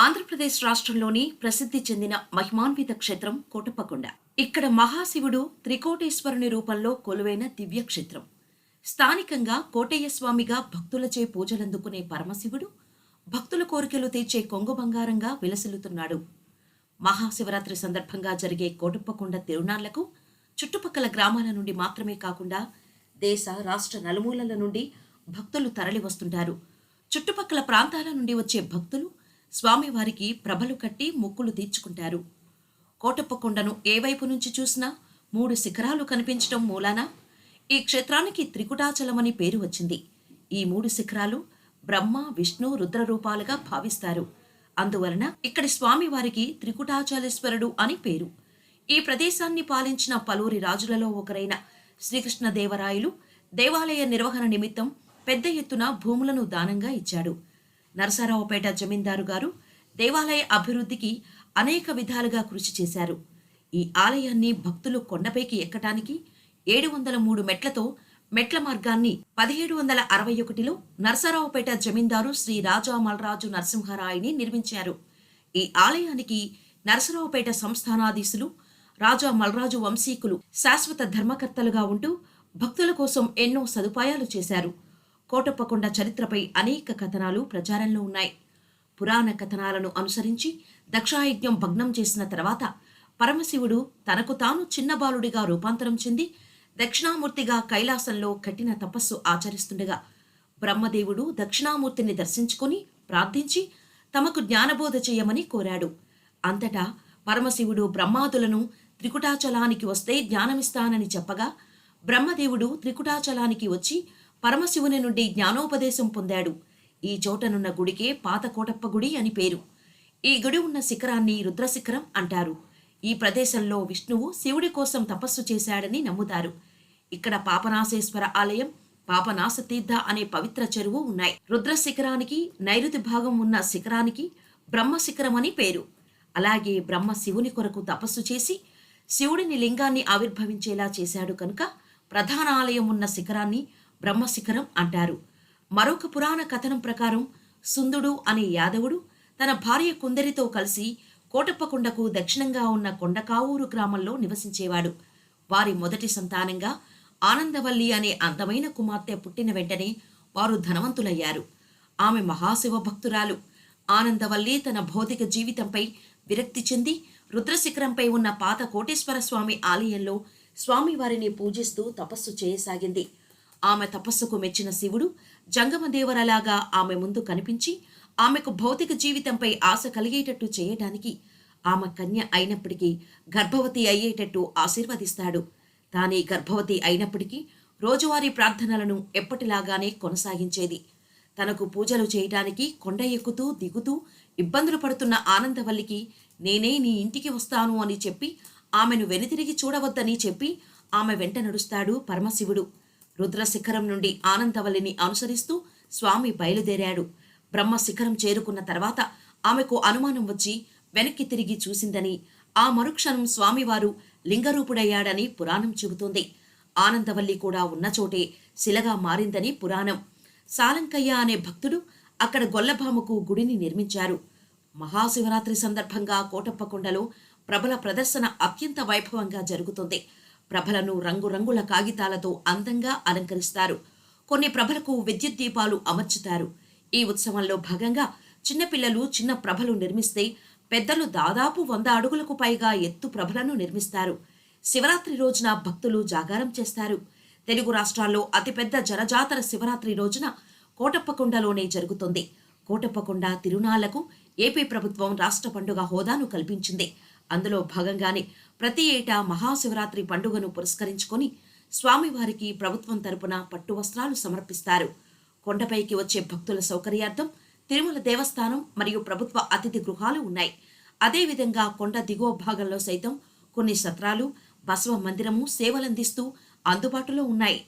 ఆంధ్రప్రదేశ్ రాష్ట్రంలోని ప్రసిద్ధి చెందిన మహిమాన్విత క్షేత్రం కోటప్పకొండ. ఇక్కడ మహాశివుడు త్రికోటేశ్వరుని రూపంలో కొలువైన దివ్య క్షేత్రం స్థానికంగా కోటయ్య స్వామిగా భక్తులచే పూజలందుకునే పరమశివుడు భక్తుల కోరికలు తీర్చే కొంగు బంగారంగా విలసిల్లుతున్నాడు. మహాశివరాత్రి సందర్భంగా జరిగే కోటప్పకొండ తిరునాళ్ళకు చుట్టుపక్కల గ్రామాల నుండి మాత్రమే కాకుండా దేశ రాష్ట్ర నలుమూలల నుండి భక్తులు తరలి వస్తుంటారు చుట్టుపక్కల ప్రాంతాల నుండి వచ్చే భక్తులు స్వామివారికి ప్రభలు కట్టి మొక్కులు తీర్చుకుంటారు. కోటప్పకొండను ఏ వైపు నుంచి చూసినా మూడు శిఖరాలు కనిపించటం మూలాన? ఈ క్షేత్రానికి త్రికుటాచలమని పేరు వచ్చింది. ఈ మూడు శిఖరాలు బ్రహ్మ విష్ణు రుద్ర రూపాలుగా భావిస్తారు. అందువలన ఇక్కడి స్వామివారికి త్రికుటాచలేశ్వరుడు అని పేరు. ఈ ప్రదేశాన్ని పాలించిన పలువురి రాజులలో ఒకరైన శ్రీకృష్ణదేవరాయలు దేవాలయ నిర్వహణ నిమిత్తం పెద్ద ఎత్తున భూములను దానంగా ఇచ్చాడు. నరసరావుపేట జమీందారు గారు దేవాలయ అభివృద్ధికి అనేక విధాలుగా కృషి చేశారు. ఈ ఆలయాన్ని భక్తులు కొండపైకి ఎక్కటానికి ఏడు వందల మూడు మెట్లతో మెట్ల మార్గాన్ని పదిహేడు వందల అరవై ఒకటిలో నరసరావుపేట జమీందారు శ్రీ రాజా మల్రాజు నిర్మించారు. ఈ ఆలయానికి నరసరావుపేట సంస్థానాధీశులు రాజా మలరాజు వంశీకులు శాశ్వత ధర్మకర్తలుగా ఉంటూ భక్తుల కోసం ఎన్నో సదుపాయాలు చేశారు. కోటప్పకొండ చరిత్రపై అనేక కథనాలు ప్రచారంలో ఉన్నాయి. పురాణ కథనాలను అనుసరించి దక్షాయజ్ఞం భగ్నం చేసిన తర్వాత పరమశివుడు తనకు తాను చిన్న బాలుడిగా రూపాంతరం చెంది దక్షిణామూర్తిగా కైలాసంలో కఠిన తపస్సు ఆచరిస్తుండగా బ్రహ్మదేవుడు దక్షిణామూర్తిని దర్శించుకుని ప్రార్థించి తమకు జ్ఞానబోధ చేయమని కోరాడు. అంతటా పరమశివుడు బ్రహ్మాదులను త్రికుటాచలానికి వస్తే జ్ఞానమిస్తానని చెప్పగా బ్రహ్మదేవుడు త్రికుటాచలానికి వచ్చి పరమశివుని నుండి జ్ఞానోపదేశం పొందాడు. ఈ చోటనున్న గుడికే పాత కోటప్ప గుడి అని పేరు. ఈ గుడి ఉన్న శిఖరాన్ని రుద్రశిఖరం అంటారు. ఈ ప్రదేశంలో విష్ణువు శివుడి కోసం తపస్సు చేశాడని నమ్ముతారు. ఇక్కడ పాపనాశేశ్వర ఆలయం పాపనాశ తీర్థ అనే పవిత్ర చెరువు ఉన్నాయి. రుద్ర శిఖరానికి నైరుతి భాగం ఉన్న శిఖరానికి బ్రహ్మ శిఖరం అని పేరు. అలాగే బ్రహ్మ శివుని కొరకు తపస్సు చేసి శివుడిని లింగాన్ని ఆవిర్భవించేలా చేశాడు కనుక ప్రధాన ఆలయం ఉన్న శిఖరాన్ని బ్రహ్మశిఖరం అంటారు. మరొక పురాణ కథనం ప్రకారం సుందుడు అనే యాదవుడు తన భార్య కుందరితో కలిసి కోటప్పకొండకు దక్షిణంగా ఉన్న కొండకావూరు గ్రామంలో నివసించేవాడు. వారి మొదటి సంతానంగా ఆనందవల్లి అనే అందమైన కుమార్తె పుట్టిన వెంటనే వారు ధనవంతులయ్యారు. ఆమె మహాశివ భక్తురాలు. ఆనందవల్లి తన భౌతిక జీవితంపై విరక్తి చెంది రుద్రశిఖరంపై ఉన్న పాత కోటేశ్వర స్వామి ఆలయంలో స్వామివారిని పూజిస్తూ తపస్సు చేయసాగింది. ఆమె తపస్సుకు మెచ్చిన శివుడు జంగమదేవరలాగా ఆమె ముందు కనిపించి ఆమెకు భౌతిక జీవితంపై ఆశ కలిగేటట్టు చేయటానికి ఆమె కన్య అయినప్పటికీ గర్భవతి అయ్యేటట్టు ఆశీర్వదిస్తాడు. తానే గర్భవతి అయినప్పటికీ రోజువారీ ప్రార్థనలను ఎప్పటిలాగానే కొనసాగించేది. తనకు పూజలు చేయటానికి కొండ ఎక్కుతూ దిగుతూ ఇబ్బందులు పడుతున్న ఆనందవల్లికి నేనే నీ ఇంటికి వస్తాను అని చెప్పి ఆమెను వెనుతిరిగి చూడవద్దని చెప్పి ఆమె వెంట నడుస్తాడు పరమశివుడు. రుద్రశిఖరం నుండి ఆనందవల్లిని అనుసరిస్తూ స్వామి బయలుదేరాడు. బ్రహ్మ శిఖరం చేరుకున్న తర్వాత ఆమెకు అనుమానం వచ్చి వెనక్కి తిరిగి చూసిందని ఆ మరుక్షణం స్వామివారు లింగరూపుడయ్యాడని పురాణం చెబుతోంది. ఆనందవల్లి కూడా ఉన్న చోటే శిలగా మారిందని పురాణం. సాలంకయ్య అనే భక్తుడు అక్కడ గొల్లభామకు గుడిని నిర్మించారు. మహాశివరాత్రి సందర్భంగా కోటప్పకొండలో ప్రబల ప్రదర్శన అత్యంత వైభవంగా జరుగుతుంది. ప్రభలను రంగురంగుల కాగితాలతో అందంగా అలంకరిస్తారు. కొన్ని ప్రభలకు విద్యుత్ దీపాలు అమర్చుతారు. ఈ ఉత్సవంలో భాగంగా చిన్నపిల్లలు చిన్న ప్రభలు నిర్మిస్తే పెద్దలు దాదాపు వంద అడుగులకు పైగా ఎత్తు ప్రభలను నిర్మిస్తారు. శివరాత్రి రోజున భక్తులు జాగారం చేస్తారు. తెలుగు రాష్ట్రాల్లో అతిపెద్ద జనజాతర శివరాత్రి రోజున కోటప్పకొండలోనే జరుగుతుంది. కోటప్పకొండ తిరునాళ్ళకు ఏపీ ప్రభుత్వం రాష్ట్ర పండుగ హోదాను కల్పించింది. అందులో భాగంగానే ప్రతి ఏటా మహాశివరాత్రి పండుగను పురస్కరించుకొని స్వామివారికి ప్రభుత్వం తరపున పట్టు వస్త్రాలు సమర్పిస్తారు. కొండపైకి వచ్చే భక్తుల సౌకర్యార్థం తిరుమల దేవస్థానం మరియు ప్రభుత్వ అతిథి గృహాలు ఉన్నాయి. అదేవిధంగా కొండ దిగువ భాగంలో సైతం కొన్ని సత్రాలు బసవ మందిరము సేవలందిస్తూ అందుబాటులో ఉన్నాయి.